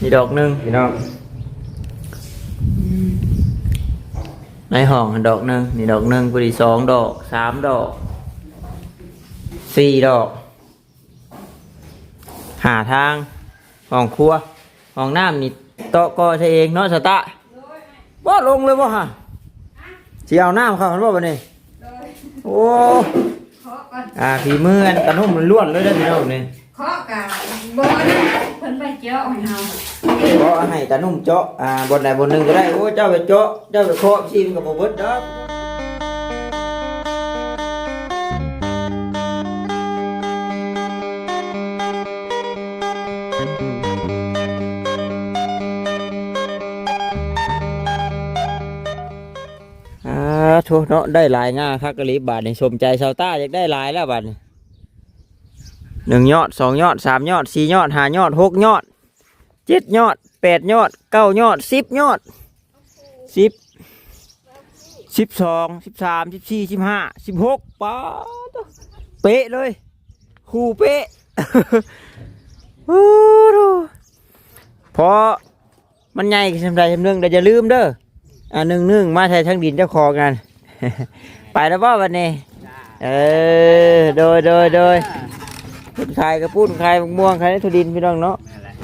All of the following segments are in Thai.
นี่ดอกหนึงพี่น้องในห้องดอกหนึงนี่ดอกหนึงพอดีสองดอกสามดอกสี่ดอก หาทางห้องครัวห้องน้ำนี่โต๊ะก็ใช่เองเนาะสตะบ่ลงเลยบ่ฮะสิเอาน้ำเข้ามันบ่บัดนี้โอ้เคาะก่อนอ่าฝีมืออันตะนุ่มมันล้วนเลยได้อพี่น้องนี่เคาะกะบ่ได้เพิ่ นไปเจาะให้เฮาเพราะให้ตะนุ่มเจาะอ่าบนใดบนหนึ่งก็ได้โอ้เจ้าไปเจาะเจ้าไปเคาะชิมกับบ่เบิดดอกอ่าโทเนาะได้หลายง่าคักกะลิบาทนี่สมใจชาวต้าอยากได้หลายแล้วบาทนี่ หนึ่งยอดสองยอดสามยอดสี่ยอดห้ายอดหกยอดเจ็ดยอดแปดยอดเก้ายอดสิบยอดสิบสิบสองสิบสามสิบสี่สิบห้าสิบหกป้าเป๊ะเลยคู่เป๊ะโอ้โหพอมันใหญ่ขึ้นสำใดสำหนึ่งแต่อย่าลืมเด้ออ่าหนึ่งหนึ่งมาใช้ทั้งดินเจ้าของกัน ไปแล้วป่วันนี้ เออ โดยโดยโดย พุ่นขายกระปุ้นขายมะม่วงขายในทุดินพี่น้องเนาะ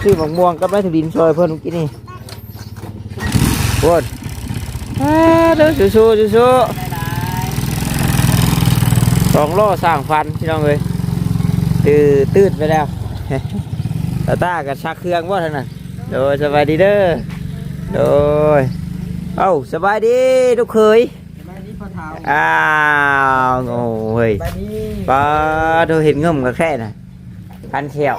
ซื้อมะม่วงกับไม้ถุดินซอยเพิ่นเมื่อกี้นี่โคตรอ่าเด้อสู้สู้สู้สู้สองล้อสร้างฟันพี่น้องเลยตืดตืดไปแล้ว ตาตากับชักเครื่องว่าท่านน่ะโดยสบายดีเด้อโดยเอ้าสบายดีทุกเคยไปนี่พ อเท้าอ้าวโอ้ยไปนี่ป้าเธอเห็นเงื่อมกับแค่น่ะพันเขียว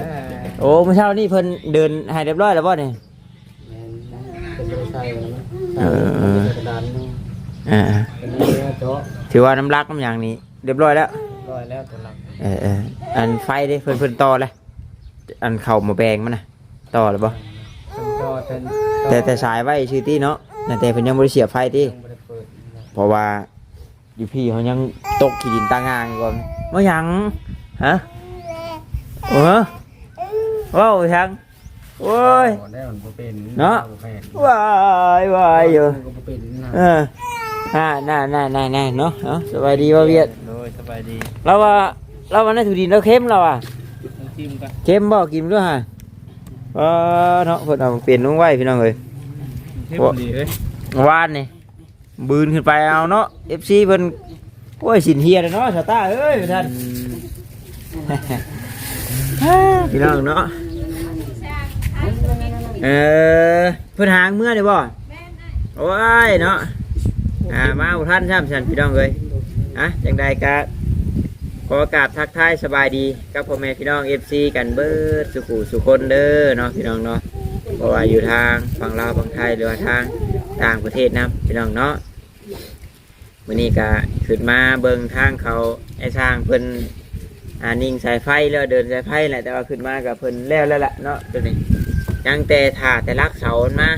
เออโอ้เมื่อเช้านี่เพิ่นเดินให้เรียบร้อยแล้วบ่เนี่ยแม่นเป็นตัวใส่แล้วมั้งเออกระดานนี่อ่าเป็นเนื้อโจ๊ะถือว่าน้ำรักน้ำอย่างนี้ เรียบร้อยแล้ว ร้อยแล้วตัวหลังเออเอออันไฟเด้เพิ่นเพิ่นต่อเลยอันเข่ามาแบงมันนะต่อแล้วบ่ เป็นก็เป็นแต่แต่สายไว้ชื่อตี้เนาะแต่แต่เพิ่นยังบ่ได้เสียบไฟติยังไม่ได้เปิด เพราะว่าอยู่พี่เขายังตกขี้ดินตางางอยู่ก่อนบ่หยังฮะเออว้าวชังโอ้ยก่อนได้มันบ่เป็นเนาะบ่เป็นวายวายอยู่มันก็บ่เป็นนะเอออ่าน่าน่าน่าน่าเนาะเนาะสบายดีบ่เวียดโดยสบายดีเราว่าเราว่าในถุดินเราเข้มเราอะน้ำจิ้มกันเข้มบ่กินด้วยฮะเออเนาะเพิ่นเอาเปลี่ยนนุ่งไว้พี่น้องเอ้ยเข้มดีเอ้ยเมื่อวานนี่ บืนขึ้นไปเอาเนาะ FC เพิ่นโอ้ยสินเฮียเลยเนาะสตาร์เอ้ยท่าน พี่น้องเนาะเออเพิ่นหางเมื่อได้บ่โอ้ยเนาะอ่ามาอุท่านช่ำฉันพี่น้องเอ้ยอะจังใดก็ขอกราบทักทายสบายดีกับพ่อแม่พี่น้อง FC กันเบิดสุขุสุคนเด้อเนาะพี่น้องเนาะเพราะว่าอยู่ทางฝั่งลาวฝั่งไทยหรือว่าทาง ต่างประเทศนะพี่น้องเนาะวันนี้ก็ขึ้นมาเบิ่งทางเขาไอ้ทางเพิ่นอ่านิ่งสายไฟแล้วเดินสายไฟแหละแต่ว่าขึ้นมากับเพิ่นแล้วแล้วล่ะเนาะตัวนี้ยังแต่ถ่าแต่ลักเสามา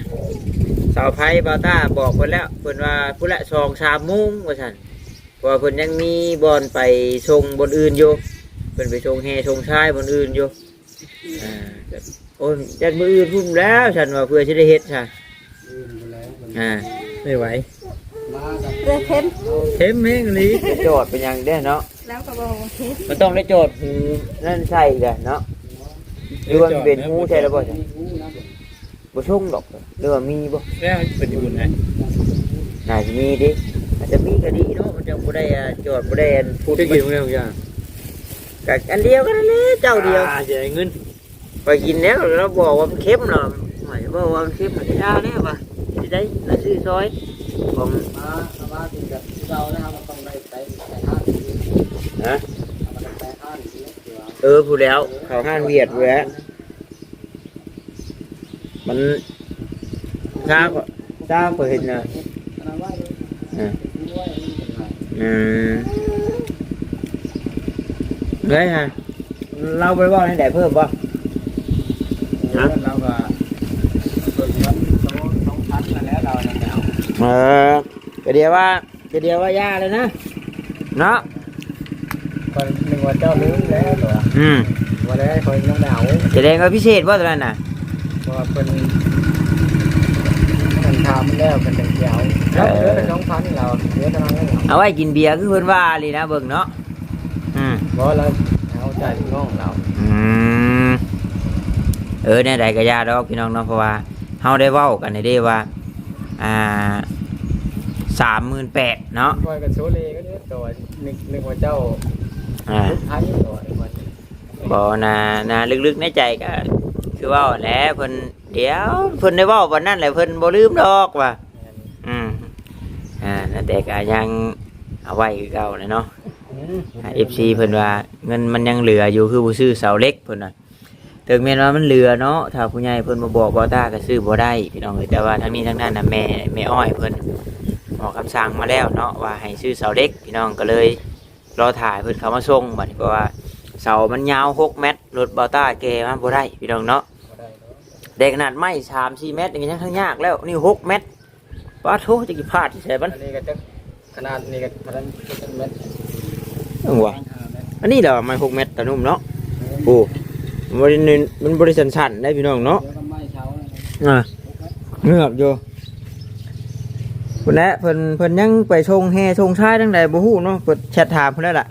เสาไฟบาต้าบอกเพิ่นแล้วเพิ่นว่าพุ่นละสองสามมุ้งว่าซั่นเพราะเพิ่นยังมีบอลไปชงบนอื่นอยู่เพิ่นไปชงแฮชงชายบนอื่นอยู่อ่าโอ้ยจัดมืออื่นพุ่มแล้วฉันว่าเพื่อจะได้เฮ็ดค่ อ่าไม่ไหวมากับเด้อเพิ่นเต็มแม่งเลยโจทย์เป็นหยังเด้อเนาะแล้วก็บอกว่าเฮ็ดมันต้องได้โจทย์หูนั่นใช่เลยเนาะหรือว่ามันเป็นหูใช่แล้วบ่ใช่หูนะบ่บ่ชงดอกหรือว่ามีบ่แล้วเป็นอยู่ไหนน่าจะมีดิอาจจะมีก็ดีเนาะมันจะบ่ได้อ่าโจทย์บ่ได้อันพูดได้กินมั้ยอย่างกัอันเดียวกันนั่นแหละเจ้าเดียวเสียเงินไปกินแล้วเราบอกว่ามันเค็มเนาะหมายว่าว่ามันเค็มมันจะได้แล้วป่ะสิ ได้ละซื้อซอยผมมาสบายดีกับเรานะครับเราต้องได้ไปไปห้างฮะมันไปห้างสิเดี๋ยวเออผู้แล้ว เขาห้านเวียดผู้แล้วมันช้าก็ช้าเปิดนะอันนั้นว่าอ่าด้วยอืมเลยฮะเราไปว่าให้ได้เพิ่มป่ะเราก็เปิดวันสองพันแล้วเราจะ เอาเออก็เดียวว่าก็เดียวว่าย่าเลยนะ เนาะคนหนึ่งวันเจ้าลืมแล้วตัวอืมวันนี้คนน้องดาวแสดงว่าพิเศษว่าตอนนั้นน่ะราะว่าเป็นมันทำแล้วเป็นเดียวแล้วเหลือแต่สองพันเราเหลือแต่นั้นเราเอาไว้กินเบียร์คือเพิ่นว่าเลยนะเบิ่งเนาะอืมเพราะเราเอาใจน้องเราอืมเออเนี่ยใดก็ยาดอกพี่น้องเนาะเพราะว่าเฮาได้เว้ากันในเด้ว่า อ่าสามหมื่นแปดเนาะคอยกับโซเลก็เนี่ยตัวนึกนึกว่าเจ้าอ่าลูกไทยตัวไอ้มันบ่นานาลึกๆในใจก็คือเว่าแหล้วเพิ่นเดี๋ยวเพิ่นได้เว้าวันนั้นแหละเพิ่นบ่ลืมดอกว่าอืมอ่าแต่ก็ยังเอาไว้คือเก่าเลยเนาะเอฟซีเพิ่นว่าเงินมันยังเหลืออยู่คือบ่ซื้อเสาเล็กเพิ่นน่ะ ถึงแม้นว่ามันเหลือเนาะถ้าผู้ใหญ่เพิ่นมาบอกบ่ตาก็ซื้อบ่ได้พี่น้องเอ้ยแต่ว่าทั้งนี้ทั้งนั้นน่ะแม่แม่อ้อยเพิ่นออกคำสั่งมาแล้วเนาะว่าให้ซื้อเสาเล็กพี่น้องก็เลยรอถ่ายเพิ่นเข้ามาส่งบัดนี้เพราะว่าเสามันยาว6เมตรรถบ่ตาแกมาบ่ได้พี่น้องเนาะแต่ขนาดไม้3 4เมตรอย่างนี้ยังทั้งยากแล้วนี่6เมตรป้าโทจะกี่พลาดที่ใส่บัอันนนี้ก็จะขนาดนี้ก็ขนาดเป็นเม็ดเอิ้งว่ะอันนี้เหรอไม้6เมตรตะนุ่มเนาะโอ้มัน บริเนมันบริสันสันได้พี่น้องเนาะอ่าเงือบอยู่เพิ่นแหละเพิ่นเพิ่นยังไปชงแห่ชงชายทั้งใดบ่ฮู้เนาะเพิ่นแชทถามเพิ่นแล้วล่ะ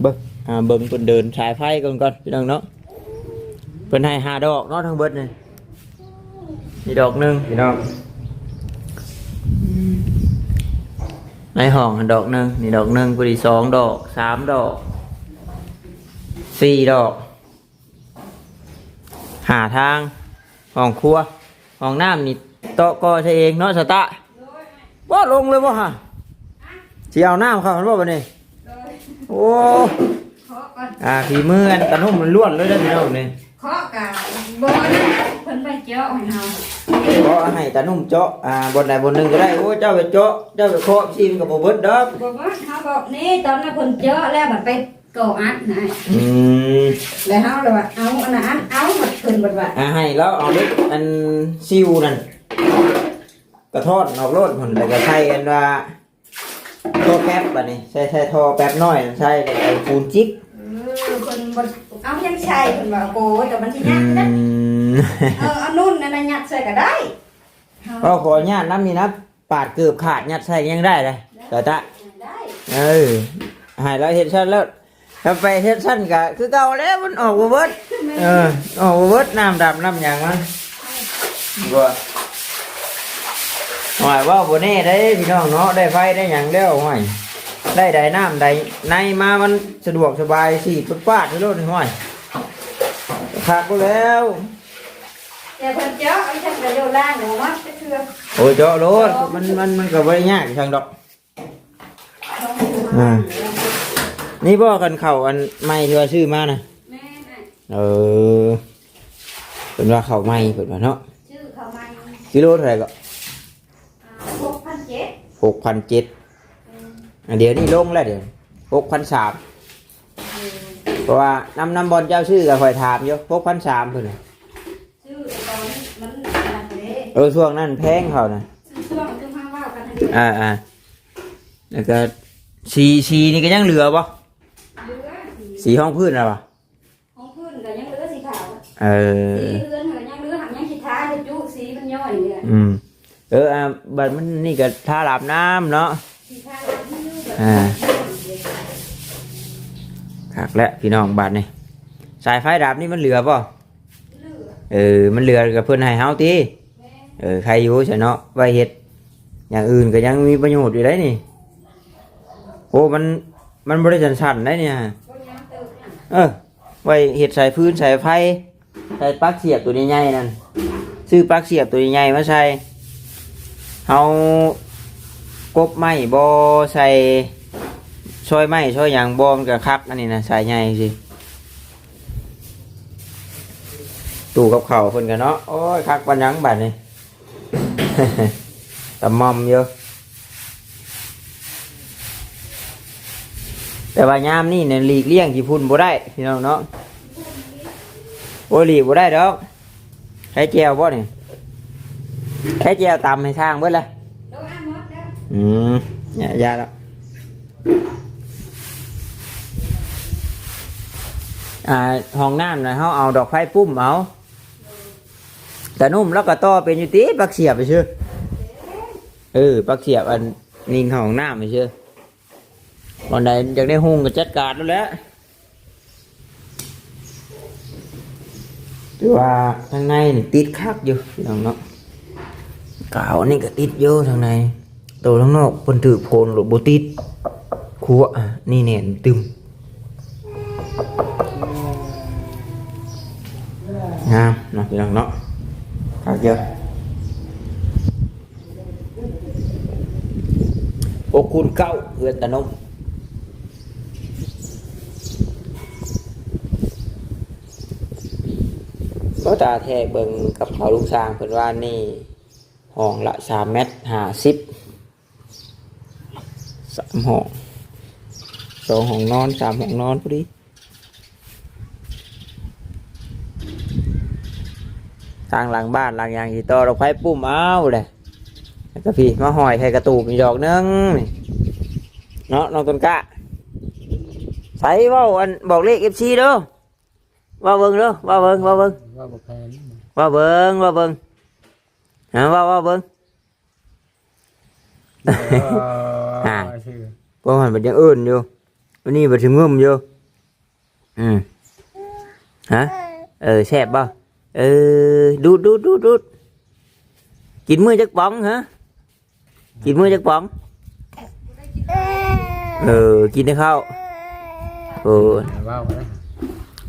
เบิ่งอ่าเบิ่งเพิ่นเดินสายไฟก่อนก่อนพี่น้องเนาะเพิ่นให้หาดอกเนาะทั้งเบิดนี่นี่ดอกหนึงพี่น้องในห้องดอกหนึงนี่ดอกหนึงพอดีสองดอกสามดอกสี่ดอก หาทางห้องครัวห้องน้ำนี่โต๊ะก็ใช่เองเนาะสตะว่าลงเลยบ่ฮะสิเอาน้ำเข้ามันบ่บัดนี้โอ้เคาะก่อนอ่าฝีมืออันตะนุ่มมันล้วนเลยเด้อพี่น้องนี่เคาะกะบ่ได้เพิ่นไปเจาะให้เฮาเพราะให้ตะนุ่มเจาะอ่าบนใดบนหนึ่งก็ได้โอ้เจ้าไปเจาะเจ้าไปเคาะซีมกับบ่เบิดดอกบ่ว่าเฮาบอกนี่ตอนนั้นเพิ่นเจาะแล้วบัดไป ก่ออัดนะอืมแล้วเฮาเลยว่าเอาอันนั้นเอาบัดเพิ่นบัดว่าอ่าให้แล้วเอาเล็กอันซิวนั่นกระทอดออกโลดผลแล้วก็ใช้กันว่าท่อแป๊บบัดนี้ใช้ใช้ท่อแป๊บน้อยใช้ไอ้ปูนจิกเออเพิ่นบ่เอายังใช่เพิ่นว่าโอ้ยแต่มันสิอืยัดนะมเออเอานุ่นนั่นน่ะยัดใส่ก็ได้เฮาก็ขออนุญาตน้ำนี่นะปาดเกือบขาดยัดใส่ยังได้เลยแต่ตะได้ เออให้เราเห็นชั้นแล้ว ถ้าไปเห็นชั้นก็คือเก่าแล้วมันออกบ่เบิดเออออกบ่เบิดน้ำดำน้ำหยังมันบ่หมายว่าบ่แน่ได้พี่น้องเนาะได้ไฟได้หยังแล้วห่วยได้ได้น้ำได้ในมามันสะดวกสบายสิปุ๊บปาดที่รถห่วยขาดก็แล้วแต่เพิ่นเจาะเอาฉันก็โยนล่างหัวมัดไปเทื่อโอ้ยเจาะรถมันมันมันก็บ่ได้ยากทางดอกอ่า นี่บ่กันเข่าอันใหม่ที่ว่าซื้อมานะแม่น่ะเออเป็นว่าเข่าใหม่เปิดว่าเนาะชื่อเขามากิโลเท่าไหร่ก็หกพันเจ็ดหกพันเจ็ดอันเดี๋ยวนี้ลงแล้วเดี๋ยวหกพันสามเพราะว่าน้ำน้ำบอลเจ้าชื่อก็คอยถามอยู่หกพันสามเพิ่นน่ะชื่อตอนมันอะไรเด้เออช่วงนั้นแพงเขานะชื่อช่วงคือมาว่ากันทันทีอ่าอ่าแล้วก็สีสีนี่ก็ยังเหลือปะเหลือ สีห้องพื้นนะปะของพื้นก็ยังเหลือสีขาวเออ สีเรือนก็ยังเหลือหักยังสีท้ายจุสีมันย่อยเนี่ยอืม เอออ่าบัดมันนี่ก็ท่าหลับน้ำเนาะ สีท้ายมันอยู่แบบอ่า คักแล้วพี่น้องบาดนี่สายไฟดับนี่มันเหลือป่ะเหลือเออ มันเหลือกับเพื่อนให้เฮาตีแม่เออ ใครอยู่ใช่เนาะไว้เฮ็ดอย่างอื่นก็ยังมีประโยชน์อยู่ได้นี่ โอ้ มัน มันบริสันสันได้เนี่ยก็ยังเติม เออ ไว้เฮ็ดสายพื้นสายไฟใส่ปลั๊กเสียบตัวใหญ่ๆนั่นซื้อปลั๊กเสียบตัวใหญ่ๆมาใส่เฮากบไม้บ่ใส่ช่อยไม้ช่อยหยางบ่มันก็คักอันนี้นะสายใหญ่สิตู้กับเขาวเพิ่นกันเนาะโอ้ยคักปันหยังบัดนี่ตะมอมเยอะ แต่ว่ายามนี่เนี่ยหลีกเลี่ยงที่พุ่นบ่ได้พี่น้องเนาะโอ้หลีกบ่ได้ดอกใช้แจวบ่เนี่ยใช้แจวตำให้สร้างเบิดเลยอืมเนี่ยยาแล้วอ่าห้องน้ำนะเขาเอาดอกไฟปุ้มเอาแต่นุ่มแล้วก็ต่อเป็นอยู่ติปักเสียบไปเชื่อเออปักเสียบอันนิ่งของน้ำไปเชื่อ วันใดอยากได้หุ้งก็จัดการแล้วแหละถือว่าทางในนี่ติดคักอยู่พี่น้องเนาะกาวนี่ก็ติดเยอะทางในตัวข้างนอกเพิ่นถือโพนหรือโบติดคัวอะนี่เน่นตึมงามเนาะพี่น้องเนาะคักเยอะโอคูณเก้าเอือนตะนม ก็ตาแทกเบิงกับเขาลูกสร้างเพิ่นว่านี่ห้องละสามเมตรห้าสิบสามห้องสองห้องนอนสามห้องนอนพอดีทางหลังบ้านหลังอย่างที่ต่อเราไฟปุ่มเอาเลยแล้วก็พี่มาหอยไข่กระตูกอีดอกนึงเนาะน้องต้นกะใส่ว่าอันบอกเลขเอฟซีเด้อ ว่าเบิ่งเด้อว่าเบิ่งว่าเบิ่งว่าบ่แพงว่าเบิ้งว่าเบิ้งฮะว่าว่าเบิ้งอ่าชื่อเพราะ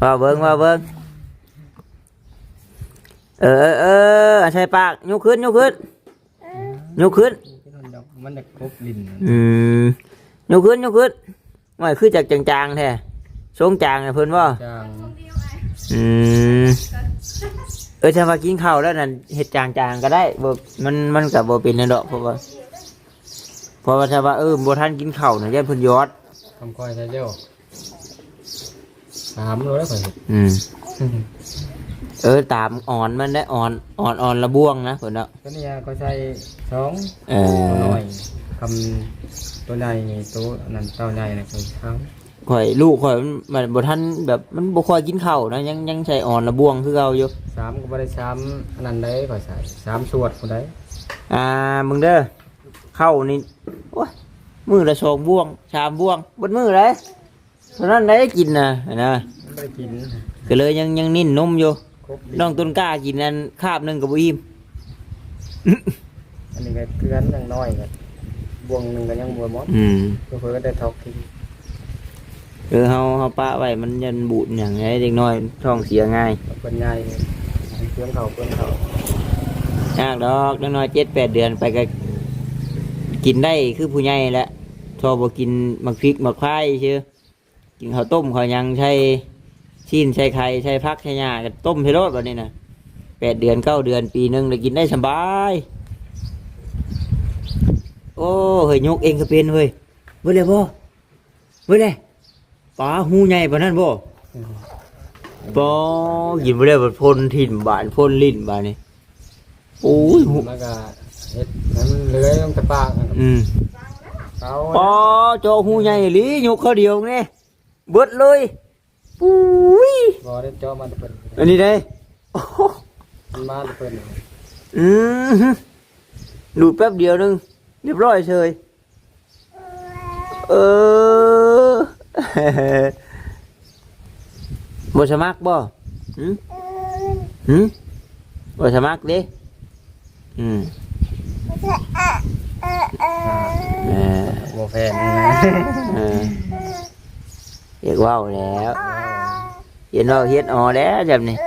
วันนี้มันถึงงึมอยู่อืมฮะเบิ้งฮะกินมือเออกินได้ข้าเบิ้งว่าเบิ้งเออเออเออใช่ปากยกขึ้นยกขึ้นยกขึ้นมันจะครบลิ้นอืมยกขึ้นยกขึ้นไม่คือจากจางๆแท้ทรงจางนะเพิ่นว่าจางอืมเออถ้าว่ากินข้าวแล้วนั่นเห็ดจางๆก็ได้บ่มันมันกับบ่เป็นนั่นดอกเพราะว่าเพราะว่าถ้าว่าเออบ่ทันกินข้าวน่ะยันเพิ่นยอดทำก้อยใช้เดียว สามโลแล้วข่อยเห็ดอืมเออตามอ่อนมันได้อ่อนอ่อนอ่อนระบวงนะเพิ่นเนาะตัวนี้ก็ใช้สองเอตัวอน้อยคำตัวใหญ่ตัวนั้นเต้าใหญ่นะคือข้างข่อยลูกข่อยมันมันบ่ทันแบบมันบ่ค่อยกินข้าวนะยังยังใช้อ่อนระบวงคือเก่าอยู่ สามก็บ่ได้สามอันนั้นได้ข่อยใส่สามสวดคนได้อ่ามึงเด้อเข้านี่โอ้ยมือละสองบ่วงชามบ่วงบนมือเลย ตอนนั้นได้กินนะนะไม่ได้กินก็เลยยังยังนิ่นนมอยู่ครบลิ้นน้องต้นกล้ากินนั้นคาบหนึ่งกับบุอิ่มอันนี้ก็เกลือนยังน้อยกันบวงหนึ่งก็ยังบวมดอืมเพื่อก็ได้ทอกทิ้งเออเฮาเฮาปะไว้มันยันบูดอย่างไรเด็กน้อยท้องเสียง่ายเป็นไงเพื่อนเขาเพื่อนเขายากดอกเด็กน้อยเจ็ดแปดเดือนไปก็กินได้คือผู้ใหญ่แหละชอบบ่กินมักพริกมักไข่เชื่อ กินข้าวต้มข้าวหยังใช้ชิ้นใช้ไข่ใช้พักใช้หญ้าก็ต้มใช้รสแบบนี้นะแปดเดือนเก้าเดือนปีหนึ่งได้กินได้สบาย โอ้เฮ้ยยกเองก็เป็นเว้ยเว้ยเลยบ่เว้ยเลยปลาหูใหญ่ปานนั้นบ่บ่กินบ่ได้บ่พ่นถิ่นบานพ่นลิ้นบานนี่โอ้ยหูมันก็เฮ็ดนั้นเลื้อยลงแต่ปากอืมเขาปอโจหูใหญ่อีหลียกเขาเดียวนี่ เบิดเลยปุ้ยบอได้เจาะมันเป็นอันนี้ได้โอ้โหมันมาเป็นอืมดูดแป๊บเดียวนึงเรียบร้อยเฉยเออบ่สมัครบ่หืมหืมบ่สมัครเด้อืมเออโมแฟนเออ เรียกว่าวแล้วเห็นว่าเฮ็ดออแล้วจำนี่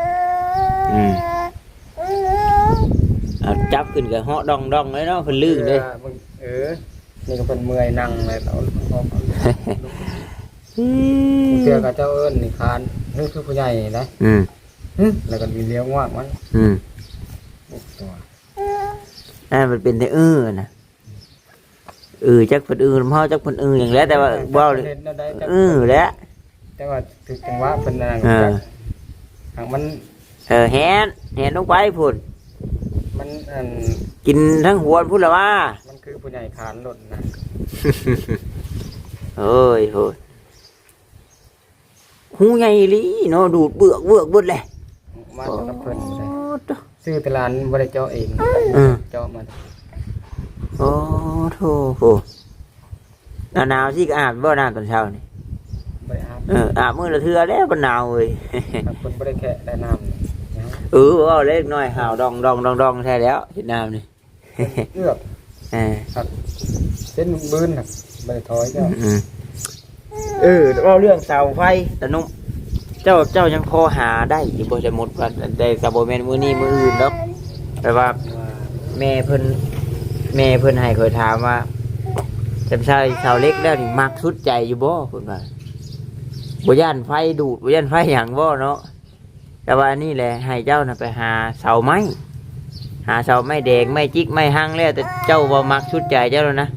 อืมเอาจับขึ้นกับเหาะดองดองเลยเนาะเพิ่นลื่นเลยเออนี่ก็เป็นเมื่อยนั่งเลยเราเชื่อกับเจ้าเอิญนี่คานนี่คือผู้ใหญ่นะอืมแล้วก็มีเลี้ยวงอกมันอืมตัวนั่นมันเป็นแต่อื้อนะเออจักเพิ่นอื้อลำเฮาจักเพิ่นอื้ออย่างแล้วแต่ว่าเว้าเลยอื้อแล้ว แต่ว่าถึงจังหวะเป็นนั่นเออทางมันเออแฮนแฮนลงไปพุ่น มันอันกินทั้งหัวพุ่นละว่า มันคือผู้ใหญ่คานหล่นนะเฮ้ยเฮ้ยหูใหญ่อีหลีเนาะดูดเบือกเบือกเบิดเลยมาจากน้ำเพิ่นเลยโอ้ซื้อแตลาดบ่ได้เจาะเองอืม เจาะมันโอ้โถโหหน้าหนาวที่ก็อาบบ่น้ำตอนเช้านี่บ่ ได้อาบเอออาบมื้อละเทื่อแล้วมันหนาวเว้ยบางคนบ่ได้แค่ได้น้ำนี่นะเออว่าเล็กน้อยหาวดองดองดองดองใช่แล้วเห็นน้ำนี่เอื้อกเออครับเส้นบืนน่ะบ่ได้ถอยเจ้าอืมเออเราเรื่องเสาไฟแต่นุ่มเจ้าเจ้ายังพอหาได้อยู่บ่จะหมดวันแต่กับโบแมนมือนี้มืออื่นแล้วแต่ว่าว่าแม่เพิ่นแม่เพิ่นให้เคยถามว่าจำใช่เสาเล็กแล้วนี่มักสุดใจอยู่บ่เพิ่นว่า บ่ย่านไฟดูดบ่ย่านไฟหยังบ่เนาะแต่ว่านี่แหละให้เจ้าน่ะไปหาเสาไม้หาเสาไม้แดงไม้จิกไม้หังแล้วแต่เจ้าบ่มักสุดใจเจ้าแล้วนะ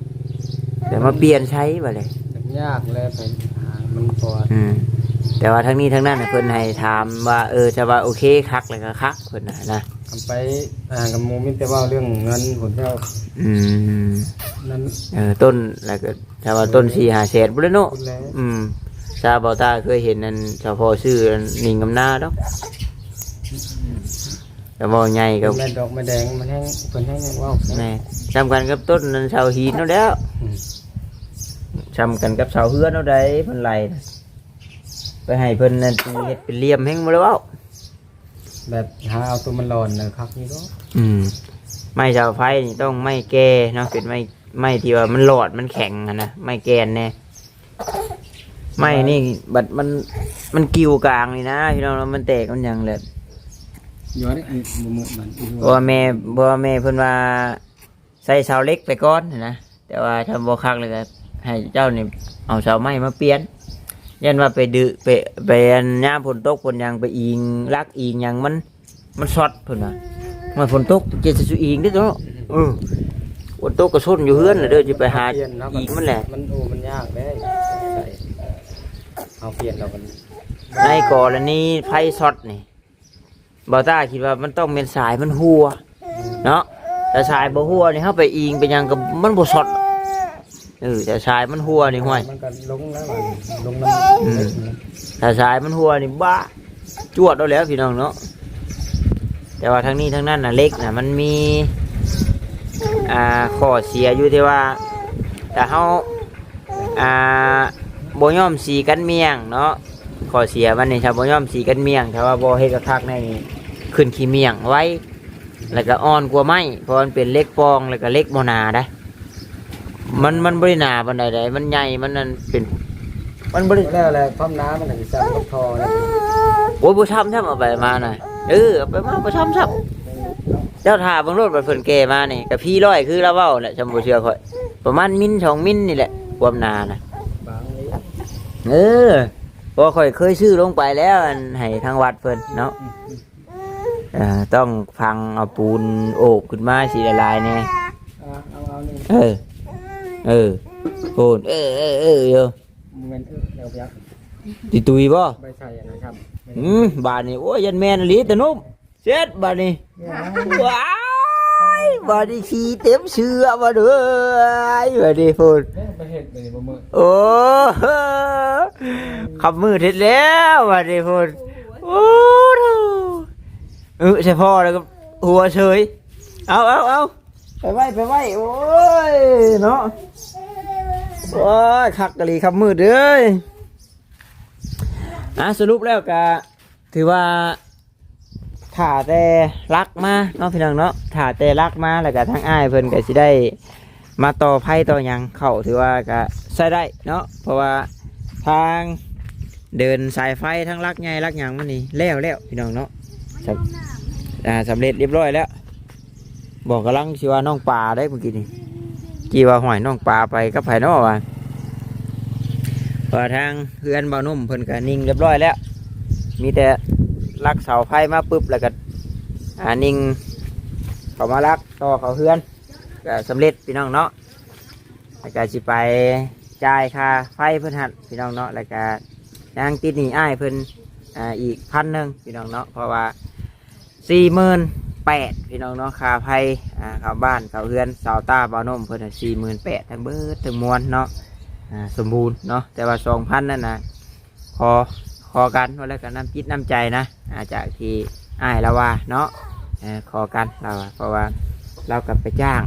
แต่มาเปลี่ยนใช้บ่เลยมันยากแล้วไปหามันพออืมแต่ว่าทั้งนี้ทั้งนั้นน่ะเพิ่นให้ถามว่าเออจะว่าโอเคคักแล้วก็คักเพิ่นน่ะนะทำไปอ่ากับหมูมิแต่ว่าเรื่องเงินผลเจ้าอืมนั้นเออต้นแล้วก็ถ้าว่าต้นสี่หาแสนบ่ได้เนาะคุณแล้วอืม ซาบอตาเคยเห็นนั่นเฉพาะชื่อนิงกำนาดอกแต่บ่ใหญ่กับแม่ดอกไม้แดงมันแห้งเพิ่นแห้งว่าวแม่จำกันกับต้นนั้นเสาหินเนาะแล้วอืมจำกันกับเสาเฮือนเนาะได้เพิ่นไล่น่ะไปให้เพิ่นนั่นเฮ็ดเป็นเหลี่ยมแฮงบ่ได้เว้าแบบหาเอาตัวมันหลอนนะครับนี่ก็อืมไม้เสาไฟนี่ต้องไม้แก่เนาะเป็นไม้ไม้ที่ว่ามันหลอดมันแข็งอะนะไม้แกนแน่ ไม้นี่บัดมันมันกิ้วกลางนี่นะพี่น้องแล้วมันแตกมันหยังแหละย้อนไอ้บ่มือมันอีกเพราะว่าแม่เพราะว่าแม่เพิ่นว่าใส่เสาเล็กไปก่อนนะแต่ว่าถ้าบ่คักเลยก็ให้เจ้านี่เอาเสาไม้มาเปลี่ยนยันว่าไปดื้อไปไปอันย่ามฝนตกฝนหยังไปอิงลักอิงหยังมันมันช็อตเพิ่นว่าเมื่อฝนตกเจะสิอิงเด้อเนาะเออฝนตกก็ชนอยู่เฮือนน่ะเด้อจะไปหาเปลี่ยนเนาะอิงมันแหละ มันโอ้มันยากเด้ใส่ เอาเปลี่ยนเรากันในกรณีไฟช็อตนี่บ่าวต้าคิดว่ามันต้องเป็นสายมันหัว เนาะแต่สายบ่หัวนี่เฮาไปอิงไปหยังกับมันบ่ช็อตเออแต่สายมันหัวนี่ห้วยมันก็ลงแล้วมันลงน้ำอืมถ้าสายมันหัวนี่บ้าจวดเอาแล้วพี่น้องเนาะแต่ว่าทั้งนี้ทั้งนั้นน่ะเล็กน่ะมันมีอ่าข้อเสียอยู่ที่ว่าแต่เฮาอ่า บ่ยอมสีกันเมียงเนาะข้อเสียมันนี่ถ้าบ่ยอมสีกันเมียงถ้าว่าบ่เฮ็ดกระทักในนี่ขึ้นขี้เมียงไว้ แล้วก็อ่อนกว่าไม้เพราะมันเป็นเล็กปองแล้วก็เล็กบ่หนาได้ มันมันบ่ได้หนาปานใดๆมันใหญ่มันนั่นเป็นมันบ่ได้แล้วแหละความน้ำมันก็สิสั่นกับทอแล้วโอ้ยบ่ช้ำช้ำเอาไปมาหน่อยเออเอาไปมาบ่ช้ำช้ำเจ้าท่าเบางรถบัดเพิ่นแก่มานี่กับพี่ร้อยคือเราเว้าแหละจำบ่เชื่อข่อย ประมาณมิลสองมิลนี่แหละความหนาน่ะบางเลย เออเพราะข่อยเคยซื้อลงไปแล้วอันให้ทางวัดเพิ่นเนาะเอ่อต้องพังเอาปูนโอบขึ้นมาสิละลายแน่เอาเอาเอานี่เออ เออปูนเออเออเออเออเงินเออแล้วยักติตุยบ่ใบใส่อะนะครับอืมบาดนี้โอ้ยยันแม่นอีหลีแต่นุ่มเช็ดบาดนี้ว้า ยบอดี้ขี้เต็มเชือมาด้วยบอดี้พูดไปเห็ดไปบ่มือโอ้ขับมือเสร็จแล้วบอดี้พูดโอ้โหเออใช่พ่อแล้วก็หัวเฉยเอาเอาเอาไปไว้ไปไว้โอ้ยเนาะโอ้ยขักกะลีขับมือเด้ยอะสรุปแล้วกะถือว่า ถ่าแต่รักมาเนาะพี่น้องเนาะถ่าแต่รักมาแล้วก็ทั้งอ้ายเพิ่นก็สิได้มาต่อไพ่ต่อหยังเข้าถือว่าก็ใช้ได้เนาะเพราะว่าทางเดินสายไฟทั้งรักใหญ่รักหยังมันนี่แล้วแล้วพี่น้องเนาะสำอ่าสำเร็จเรียบร้อยแล้ว บอกกำลังสิว่าน้องปลาได้เมื่อกี้นี่กี่ว่าหอยน้องปลาไปกับไผ่นอว่าพอทางเพื่อนบ่าวนุ่มเพิ่นก็นิ่งเรียบร้อยแล้ว มีแต่ ลักเสาไฟมาปุ๊บแล้วก็อ่านิ่งเขามาลักต่อเขาเฮือนก็สำเร็จพี่น้องเนาะแล้วก็สิไปจ่ายค่าไฟเพิ่นหัดพี่น้องเนาะแล้วก็ยางติดหนี่อ้ายเพิ่นอ่าอีกพันหนึ่งพี่น้องเนาะเพราะว่าสี่หมื่นแปดพี่น้องเนาะค่าไฟอ่าเขาบ้านเขาเฮือนเสาตาบ่านมเพิ่นสี่หมื่นแปดทั้งเบิดทั้งมวลเนาะอ่าสมบูรณ์เนาะแต่ว่าสองพันนั่นนะพอ ขอกันว่าแล้วกันน้ำจิตน้ำใจนะอาจากที่อ้ายละว่าเนาะเอ่อขอกันเราเพราะว่าเรากลับไปจ้าง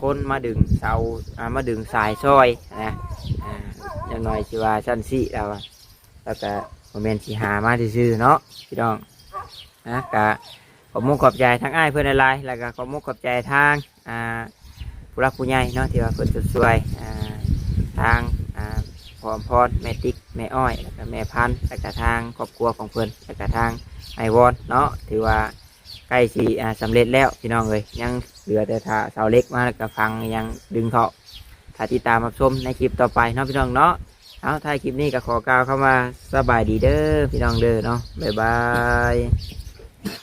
คนมาดึงเสามาดึงสายซอยนะอย่างน้อยสิว่าชั้นสี่เราแล้วก็โมเมนต์สิหามาซื่อเนาะพี่น้องนะกะขอมุกขอบใจทั้งอ้ายเพื่อนอะไรแล้วก็ขอมุกขอบใจทางอ่าผู้รักผู้ใหญ่เนาะที่ว่าเพื่อนสุดสวยอ่าทางอ่าพร้อมพรแมติก แม่อ้อยแล้วก็แม่พันธุ์แล้วก็ทางครอบครัวของเพื่อนแล้วก็ทางไอวอนเนาะถือว่าใกล้สีอ่าสำเร็จแล้วพี่น้องเลยยังเหลือแต่ถ้าเสาเล็กมาแล้วก็ฟังยังดึงเขาถ้าติดตามรับชมในคลิปต่อไปเนาะพี่น้องเนาะเอาถ้ายคลิปนี้ก็ขอกล่าวเข้ามาสบายดีเด้อพี่น้องเด้อเนาะบ๊ายบาย